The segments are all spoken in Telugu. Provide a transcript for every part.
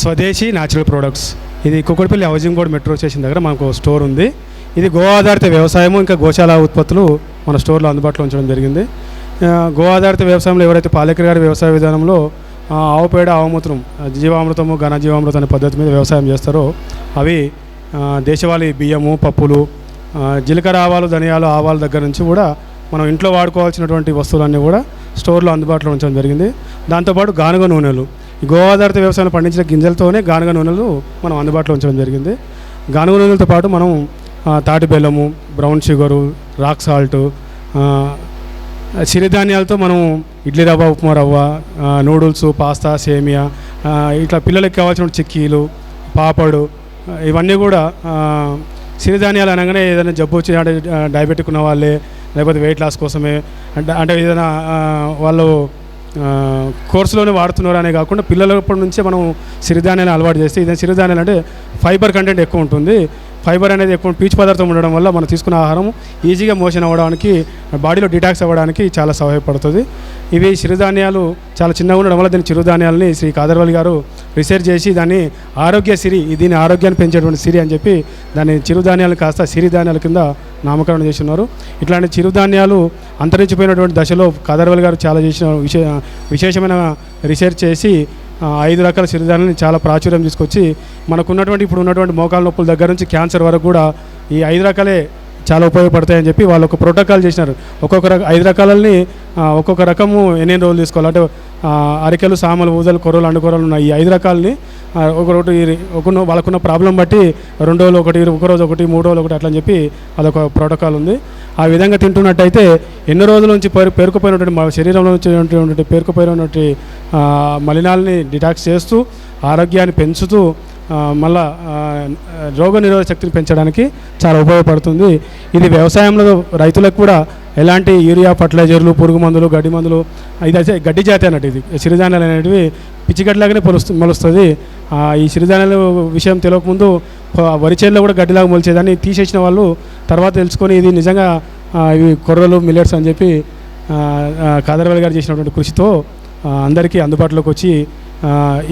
స్వదేశీ న్యాచురల్ ప్రొడక్ట్స్ ఇది Kukatpally housing board metro station దగ్గర మనకు స్టోర్ ఉంది. ఇది గో ఆధారిత వ్యవసాయము ఇంకా గోశాల ఉత్పత్తులు మన స్టోర్లో అందుబాటులో ఉంచడం జరిగింది. గో ఆధారిత వ్యవసాయంలో ఎవరైతే పాలేకర్ గారి వ్యవసాయ విధానంలో ఆవు పేడ ఆవుమూత్రం జీవామృతము ఘనజీవామృతం అనే పద్ధతి మీద వ్యవసాయం చేస్తారో అవి దేశవాళీ బియ్యము పప్పులు జీలకర్ర ఆవాలు ధనియాలు ఆవాల దగ్గర నుంచి కూడా మనం ఇంట్లో వాడుకోవాల్సినటువంటి వస్తువులన్నీ కూడా స్టోర్లో అందుబాటులో ఉంచడం జరిగింది. దాంతోపాటు గానుగ నూనెలు. ఈ వ్యవసాయం పండించిన గింజలతోనే గానుగ నూనెలు మనం అందుబాటులో ఉంచడం జరిగింది. గానుగ నూనెలతో పాటు మనం తాటి బెల్లము బ్రౌన్ షుగరు రాక్ సాల్ట్ సిరిధాన్యాలతో మనం ఇడ్లీ రవ్వ ఉప్మా రవ్వ నూడిల్స్ పాస్తా సేమియా ఇట్లా పిల్లలకి కావాల్సిన చిక్కీలు పాపడు ఇవన్నీ కూడా ఆ, సిరిధాన్యాలు అనగానే ఏదైనా జబ్బు వచ్చి అంటే డయాబెటిక్ ఉన్న వాళ్ళే లేకపోతే వెయిట్ లాస్ కోసమే అంటే అంటే ఏదైనా వాళ్ళు కోర్సులోనే వాడుతున్నారు అనే కాకుండా పిల్లలప్పటి నుంచే మనం సిరిధాన్యాలు అలవాటు చేస్తే ఇదే సిరిధాన్యాలు అంటే ఫైబర్ కంటెంట్ ఎక్కువ ఉంటుంది. ఫైబర్ అనేది ఎక్కువ పీచు పదార్థం ఉండడం వల్ల మనం తీసుకున్న ఆహారం ఈజీగా మోషన్ అవ్వడానికి బాడీలో డిటాక్స్ అవ్వడానికి చాలా సహాయపడుతుంది. ఇవి చిరుధాన్యాలు చాలా చిన్నగా ఉండడం వల్ల దీని చిరుధాన్యాలని శ్రీ కాదర్వల్ గారు రీసెర్చ్ చేసి దాన్ని ఆరోగ్య సిరి దీని ఆరోగ్యాన్ని పెంచేటువంటి సిరి అని చెప్పి దాన్ని చిరుధాన్యాలు కాస్త సిరిధాన్యాల కింద నామకరణం చేసి ఉన్నారు ఇట్లాంటి చిరుధాన్యాలు అంతరించిపోయినటువంటి దశలో కాదర్వల్ గారు చాలా చేసిన విశే విశేషమైన రీసెర్చ్ చేసి ఐదు రకాల సిరిధాన్యాలని చాలా ప్రాచుర్యం తీసుకొచ్చి మనకున్నటువంటి ఇప్పుడు ఉన్నటువంటి మోకాల నొప్పుల దగ్గర నుంచి క్యాన్సర్ వరకు కూడా ఈ ఐదు రకాలే చాలా ఉపయోగపడతాయని చెప్పి వాళ్ళు ఒక ప్రోటోకాల్ చేసినారు. ఒక్కొక్క రక ఐదు రకాలని ఒక్కొక్క రకము ఎన్ని రోజులు తీసుకోవాలి? అంటే అరికెలు సామలు ఊదలు కొర్రలు అండుకొరలు ఉన్నాయి. ఈ ఐదు రకాలని ఆ, ఒక వాళ్ళకున్న ప్రాబ్లం బట్టి రెండు రోజులు ఒకటి ఒక రోజు ఒకటి మూడు రోజులు ఒకటి అట్లా అని చెప్పి అదొక ప్రోటోకాల్ ఉంది. ఆ విధంగా తింటున్నట్టయితే ఎన్నో రోజుల నుంచి పేరు పేరుకుపోయినటువంటి మా శరీరంలో నుంచి పేరుకుపోయినటువంటి మలినాలని డిటాక్స్ చేస్తూ ఆరోగ్యాన్ని పెంచుతూ మళ్ళా రోగ నిరోధక శక్తిని పెంచడానికి చాలా ఉపయోగపడుతుంది. ఇది వ్యవసాయంలో రైతులకు కూడా ఎలాంటి యూరియా ఫర్టిలైజర్లు పురుగు మందులు గడ్డి మందులు ఇది అయితే గడ్డి జాతి అన్నట్టు ఇది. సిరిధాన్యాలు అనేటివి పిచ్చిగడ్డిలాగానే పొలుస్తు మొలుస్తుంది. ఈ సిరిధాన్యాల విషయం తెలియకముందు వరి చేనులో కూడా గడ్డిలాగా మొలిచేదాన్ని తీసేసిన వాళ్ళు తర్వాత తెలుసుకొని ఇది నిజంగా ఇవి కొర్రలు మిల్లెట్స్ అని చెప్పి ఆ, కాదర్వల్లి గారు చేసినటువంటి కృషితో అందరికీ అందుబాటులోకి వచ్చి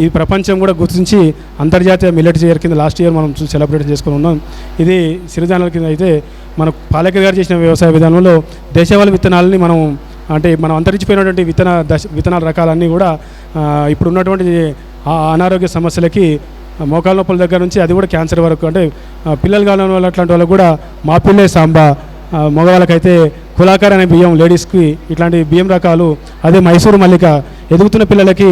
ఈ ప్రపంచం కూడా గుర్తించి అంతర్జాతీయ మిల్లెట్ ఇయర్ కింద లాస్ట్ ఇయర్ మనం సెలబ్రేట్ చేసుకుని ఉన్నాం. ఇది సిరిధాన్యాల కింద అయితే మన పాలకర్ గారు చేసిన వ్యవసాయ విధానంలో దేశవాళి విత్తనాలని మనం అంటే మనం అంతరించిపోయినటువంటి విత్తన దశ విత్తనాల రకాలన్నీ కూడా ఇప్పుడు ఉన్నటువంటి అనారోగ్య సమస్యలకి మోకాల నొప్పుల దగ్గర నుంచి అది కూడా క్యాన్సర్ వరకు అంటే పిల్లలు కాని వాళ్ళు అట్లాంటి వాళ్ళకు కూడా మాపిల్లే సాంబా మగవాళ్ళకైతే కులాకార్ అనే బియ్యం లేడీస్కి ఇట్లాంటి బియ్యం రకాలు అదే మైసూరు మల్లిక ఎదుగుతున్న పిల్లలకి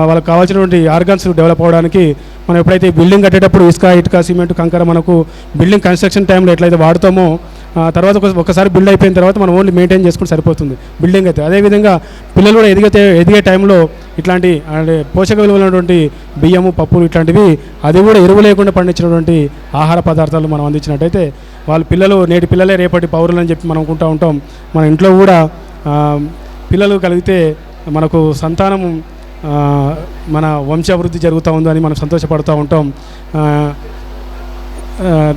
వాళ్ళకి కావాల్సినటువంటి ఆర్గాన్స్ డెవలప్ అవ్వడానికి మనం ఎప్పుడైతే బిల్డింగ్ కట్టేటప్పుడు ఇసుక ఇటుక సిమెంట్ కంకర మనకు బిల్డింగ్ కన్స్ట్రక్షన్ టైంలో ఎట్లయితే వాడుతామో ఆ, తర్వాత ఒకసారి బిల్డ్ అయిపోయిన తర్వాత మనం ఓన్లీ మెయింటైన్ చేసుకుంటే సరిపోతుంది బిల్డింగ్ అయితే. అదేవిధంగా పిల్లలు కూడా ఎదిగితే ఎదిగే టైంలో ఇట్లాంటి అంటే పోషక విలువలైనటువంటి బియ్యము పప్పులు ఇట్లాంటివి అది కూడా ఎరువు లేకుండా పండించినటువంటి ఆహార పదార్థాలు మనం అందించినట్టయితే వాళ్ళ పిల్లలు నేటి పిల్లలే రేపటి పౌరులు అని చెప్పి మనం అనుకుంటూ ఉంటాం. మన ఇంట్లో కూడా పిల్లలు కలిగితే మనకు సంతానం మన వంశాభివృద్ధి జరుగుతూ ఉందని మనం సంతోషపడుతూ ఉంటాం.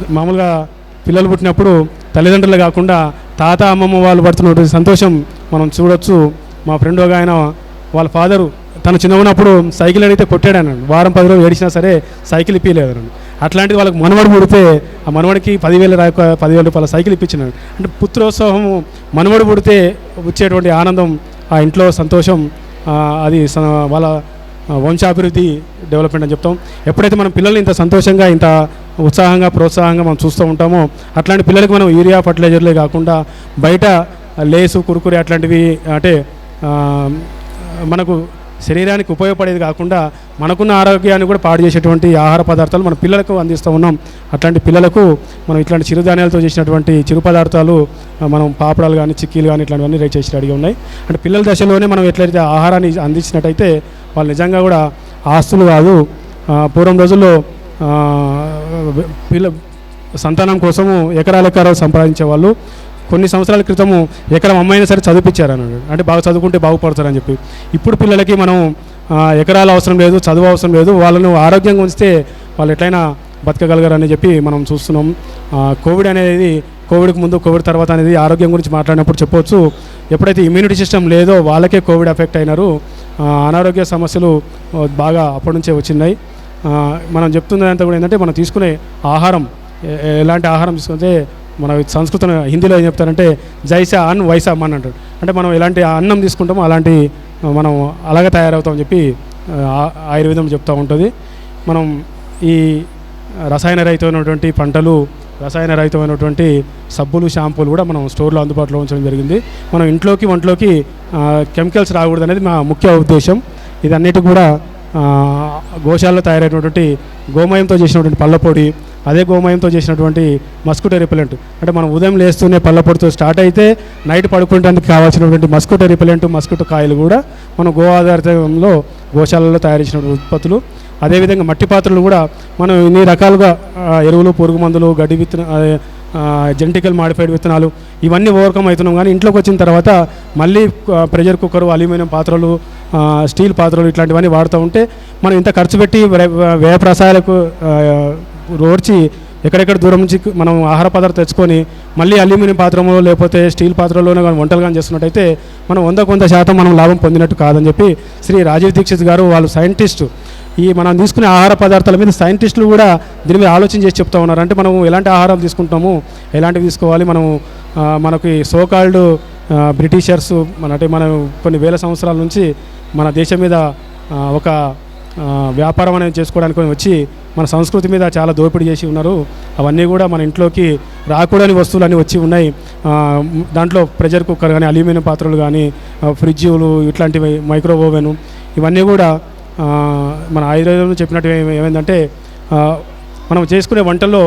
మామూలుగా పిల్లలు పుట్టినప్పుడు తల్లిదండ్రులు కాకుండా తాత అమ్మమ్మ వాళ్ళు పడుతున్నటువంటి సంతోషం మనం చూడొచ్చు. మా ఫ్రెండ్ ఒక ఆయన వాళ్ళ ఫాదరు తను చిన్న ఉన్నప్పుడు సైకిల్ అడిగితే కొట్టాడు వారం పది రోజులు ఏడిచినా సరే సైకిల్ ఇప్పించలేదు అన్నాడు అట్లాంటిది వాళ్ళకి మనవడు పుడితే ఆ మనవడికి పదివేల రా- పదివేల రూపాయల సైకిల్ ఇప్పించినాడు. అంటే పుత్రోత్సవము మనవడు పుడితే వచ్చేటువంటి ఆనందం ఆ ఇంట్లో సంతోషం అది స- వాళ్ళ వంశాభివృద్ధి డెవలప్మెంట్ అని చెప్తాం. ఎప్పుడైతే మనం పిల్లల్ని ఇంత సంతోషంగా ఇంత ఉత్సాహంగా ప్రోత్సాహంగా మనం చూస్తూ ఉంటామో అట్లాంటి పిల్లలకి మనం యూరియా ఫర్టిలైజర్లే కాకుండా బయట లేసు కురుకురే అట్లాంటివి అంటే మనకు శరీరానికి ఉపయోగపడేది కాకుండా మనకున్న ఆరోగ్యాన్ని కూడా పాడు చేసేటువంటి ఆహార పదార్థాలు మన పిల్లలకు అందిస్తూ ఉన్నాం. అట్లాంటి పిల్లలకు మనం ఇట్లాంటి చిరుధాన్యాలతో చేసినటువంటి చిరు పదార్థాలు మనం పాపడాలు కానీ చిక్కీలు కానీ ఇట్లాంటివన్నీ రేట్ చేసి అడిగి ఉన్నాయి. అంటే పిల్లల దశలోనే మనం ఎట్లయితే ఆహారాన్ని అందించినట్టయితే వాళ్ళు నిజంగా కూడా ఆస్తులు కాదు పూర్వం రోజుల్లో పిల్ల సంతానం కోసము ఎకరాల ఎకరాలు సంపాదించే వాళ్ళు కొన్ని సంవత్సరాల క్రితము ఎకరం అమ్మాయినా సరే చదివించారు అన్నాడు. అంటే బాగా చదువుకుంటే బాగుపడతారని చెప్పి. ఇప్పుడు పిల్లలకి మనం ఎకరాలు అవసరం లేదు చదువు అవసరం లేదు వాళ్ళను ఆరోగ్యంగా ఉంచితే వాళ్ళు ఎట్లయినా బతకగలగారని చెప్పి మనం చూస్తున్నాం. కోవిడ్ అనేది కోవిడ్కి ముందు కోవిడ్ తర్వాత అనేది ఆరోగ్యం గురించి మాట్లాడినప్పుడు చెప్పవచ్చు ఎప్పుడైతే ఇమ్యూనిటీ సిస్టమ్ లేదో వాళ్ళకే కోవిడ్ ఎఫెక్ట్ అయినారు. అనారోగ్య సమస్యలు బాగా అప్పటి నుంచే వచ్చినాయి. మనం చెప్తున్నదంతా కూడా ఏంటంటే మనం తీసుకునే ఆహారం ఎలాంటి ఆహారం తీసుకుంటే మన సంస్కృతం హిందీలో ఏం చెప్తారంటే జైసా అన్ వైసా మన్ అంటారు. అంటే మనం ఎలాంటి అన్నం తీసుకుంటామో అలాంటి మనం అలాగే తయారవుతామని చెప్పి ఆయుర్వేదం చెప్తూ ఉంటుంది. మనం ఈ రసాయన రహితమైనటువంటి పంటలు రసాయన రహితమైనటువంటి సబ్బులు షాంపూలు కూడా మనం స్టోర్లో అందుబాటులో ఉంచడం జరిగింది. మనం ఇంట్లోకి వంటలోకి కెమికల్స్ రాకూడదు అనేది మా ముఖ్య ఉద్దేశం. ఇదన్నిటి కూడా గోశాలలో తయారైనటువంటి గోమయంతో చేసినటువంటి పళ్ళపొడి అదే గోమయంతో చేసినటువంటి మస్కిటో రిపెలెంట్ అంటే మనం ఉదయం లేస్తూనే పళ్ళపొడితో స్టార్ట్ అయితే నైట్ పడుకోవడానికి కావాల్సినటువంటి మస్కిటో రిపెలెంట్ మస్కిటో కాయలు కూడా మనం గో ఆధారితంలో గోశాలలో తయారు చేసిన ఉత్పత్తులు. అదేవిధంగా మట్టి పాత్రలు కూడా మనం ఇన్ని రకాలుగా ఎరువులు పురుగు మందులు గడ్డి విత్తన జెనటికల్ మాడిఫైడ్ విత్తనాలు ఇవన్నీ ఓవర్కమ్ అవుతున్నాం కానీ ఇంట్లోకి వచ్చిన తర్వాత మళ్ళీ ప్రెషర్ కుక్కర్ అల్యూమినియం పాత్రలు స్టీల్ పాత్రలు ఇట్లాంటివన్నీ వాడుతూ ఉంటే మనం ఇంత ఖర్చు పెట్టి వ్య- వ్యయ ప్రసాయాలకు రోడ్చి ఎక్కడెక్కడ దూరం నుంచి మనం ఆహార పదార్థం తెచ్చుకొని మళ్ళీ అల్యూమినియం పాత్రలో లేకపోతే స్టీల్ పాత్రలోనే కానీ వంటలు కానీ చేస్తున్నట్టయితే మనం వంద కొంత శాతం మనం లాభం పొందినట్టు కాదని చెప్పి శ్రీ రాజీవ్ దీక్షిత్ గారు వాళ్ళు సైంటిస్టు ఈ మనం తీసుకునే ఆహార పదార్థాల మీద సైంటిస్టులు కూడా దీని మీద ఆలోచన చేసి చెప్తా ఉన్నారు. అంటే మనం ఎలాంటి ఆహారం తీసుకుంటాము ఎలాంటివి తీసుకోవాలి మనం మనకి సోకాల్డ్ బ్రిటిషర్స్ మన అంటే మనం కొన్ని వేల సంవత్సరాల నుంచి మన దేశం మీద ఒక వ్యాపారం అనేది చేసుకోవడానికి వచ్చి మన సంస్కృతి మీద చాలా దోపిడీ చేసి ఉన్నారు. అవన్నీ కూడా మన ఇంట్లోకి రాకూడని వస్తువులు అన్నీ వచ్చి ఉన్నాయి. దాంట్లో ప్రెషర్ కుక్కర్ కానీ అల్యూమినియం పాత్రలు కానీ ఫ్రిడ్జులు ఫ్రిడ్జ్లు ఇట్లాంటివి మైక్రో ఓవెన్ ఇవన్నీ కూడా మన ఆయుర్వేదంలో చెప్పినట్టు ఏమైందంటే మనం చేసుకునే వంటల్లో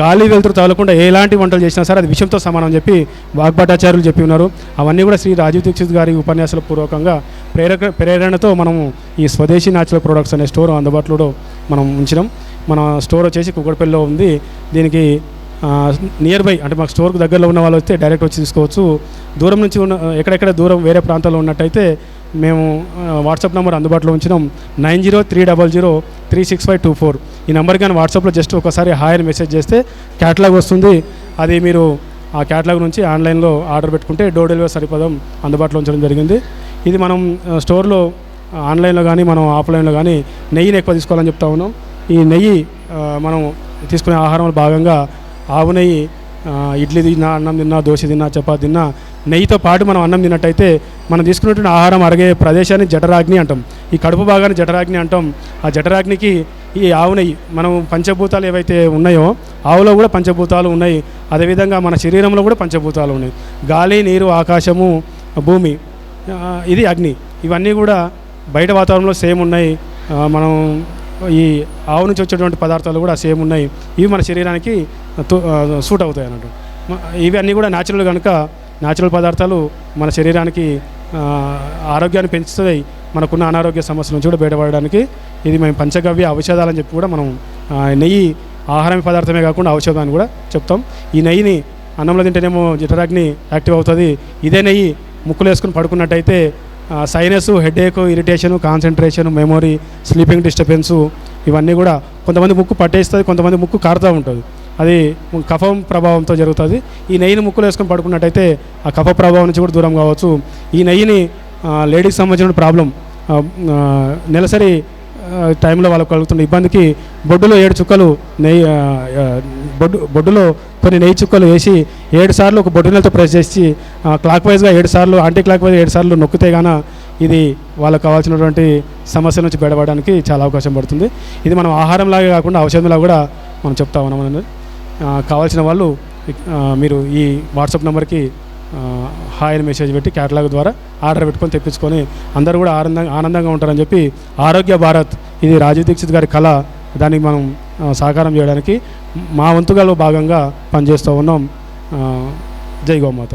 గాలి వెలుతురు తగలకుండా ఎలాంటి వంటలు చేసినా సరే అది విషయంతో సమానం అని చెప్పి వాగ్భటాచార్యులు చెప్పి ఉన్నారు. అవన్నీ కూడా శ్రీ రాజీవ్ దీక్షిత్ గారి ఉపన్యాసాల పూర్వకంగా ప్రేరక ప్రేరణతో మనము ఈ స్వదేశీ న్యాచురల్ ప్రొడక్ట్స్ అనే స్టోర్ అందుబాటులో మనం ఉంచినాం. మన స్టోర్ వచ్చేసి కుక్కడపల్లిలో ఉంది. దీనికి నియర్ బై అంటే మాకు స్టోర్కు దగ్గరలో ఉన్న వాళ్ళు వస్తే డైరెక్ట్ వచ్చి తీసుకోవచ్చు. దూరం నుంచి ఉన్న ఎక్కడెక్కడ దూరం వేరే ప్రాంతాల్లో ఉన్నట్టయితే మేము వాట్సాప్ నెంబర్ అందుబాటులో ఉంచినాం. Nine zero three double zero three six five two four. ఈ నెంబర్ కానీ వాట్సాప్లో జస్ట్ ఒకసారి హాయ్ అని మెసేజ్ చేస్తే క్యాటలాగ్ వస్తుంది. అది మీరు ఆ క్యాటలాగ్ నుంచి ఆన్లైన్లో ఆర్డర్ పెట్టుకుంటే డోర్ డెలివరీ సరిపదం అందుబాటులో ఉంచడం జరిగింది. ఇది మనం స్టోర్లో ఆన్లైన్లో కానీ మనం ఆఫ్లైన్లో కానీ నెయ్యిని ఎక్కువ తీసుకోవాలని చెప్తా ఉన్నాం. ఈ నెయ్యి మనం తీసుకునే ఆహారంలో భాగంగా ఆవు నెయ్యి ఇడ్లీ తిన్నా అన్నం తిన్నా దోశ తిన్నా చపాతి తిన్నా నెయ్యితో పాటు మనం అన్నం తిన్నట్టయితే మనం తీసుకున్నటువంటి ఆహారం అరిగే ప్రదేశాన్ని జఠరాగ్ని అంటాం. ఈ కడుపు భాగాన్ని జఠరాగ్ని అంటాం. ఆ జఠరాగ్నికి ఈ ఆవు నెయ్యి మనం పంచభూతాలు ఏవైతే ఉన్నాయో ఆవులో కూడా పంచభూతాలు ఉన్నాయి. అదేవిధంగా మన శరీరంలో కూడా పంచభూతాలు ఉన్నాయి. గాలి నీరు ఆకాశము భూమి ఇది అగ్ని. ఇవన్నీ కూడా బయట వాతావరణంలో సేమ్ ఉన్నాయి. మనం ఈ ఆవు నుంచి వచ్చేటువంటి పదార్థాలు కూడా సేమ్ ఉన్నాయి. ఇవి మన శరీరానికి తో- సూట్ అవుతాయి అన్నట్టు. ఇవి అన్నీ కూడా న్యాచురల్ కనుక న్యాచురల్ పదార్థాలు మన శరీరానికి ఆరోగ్యాన్ని పెంచుతాయి. మనకున్న అనారోగ్య సమస్యల నుంచి కూడా బయటపడడానికి ఇది మేము పంచగవ్య ఔషధాలని చెప్పి కూడా మనం నెయ్యి ఆహారం పదార్థమే కాకుండా ఔషధాన్ని కూడా చెప్తాం. ఈ నెయ్యిని అన్నంలో తింటేనేమో జఠరాగ్ని యాక్టివ్ అవుతుంది. ఇదే నెయ్యి ముక్కులు వేసుకుని పడుకున్నట్టయితే sinus headache irritation concentration memory sleeping disturbance ఇవన్నీ కూడా కొంతమంది ముక్కు పట్టేస్తుంది కొంతమంది ముక్కు కారుతూ ఉంటుంది. అది కఫం ప్రభావంతో జరుగుతుంది. ఈ నెయ్యిని ముక్కులు వేసుకొని పడుకున్నట్టయితే ఆ కఫ ప్రభావం నుంచి కూడా దూరం కావచ్చు. ఈ నెయ్యిని లేడీకి సంబంధించిన ప్రాబ్లం నెలసరి టైంలో వాళ్ళకు కలుగుతున్న ఇబ్బందికి బొడ్డులో ఏడు చుక్కలు నెయ్యి బొడ్డు బొడ్డులో కొన్ని నెయ్యి చుక్కలు వేసి ఏడు సార్లు ఒక బొడ్డునలతో ప్రెస్ చేసి క్లాక్ వైజ్గా ఏడు సార్లు యాంటీ క్లాక్ వైజ్ ఏడు సార్లు నొక్కితే గాన ఇది వాళ్ళకు కావాల్సినటువంటి సమస్య నుంచి బయటపడడానికి చాలా అవకాశం పడుతుంది. ఇది మనం ఆహారంలాగే కాకుండా ఔషధంలా కూడా మనం చెప్తా ఉన్నాం కావాల్సిన వాళ్ళు మీరు ఈ వాట్సాప్ నెంబర్కి హాయ్ అని మెసేజ్ పెట్టి క్యాటలాగ్ ద్వారా ఆర్డర్ పెట్టుకొని తెప్పించుకొని అందరూ కూడా ఆనందంగా ఆనందంగా ఉంటారని చెప్పి ఆరోగ్య భారత్ ఇది రాజీవ్ దీక్షిత్ గారి కళ. దానికి మనం సహకారం చేయడానికి మా వంతుగాలో భాగంగా పనిచేస్తూ ఉన్నాం. జై గోమాత.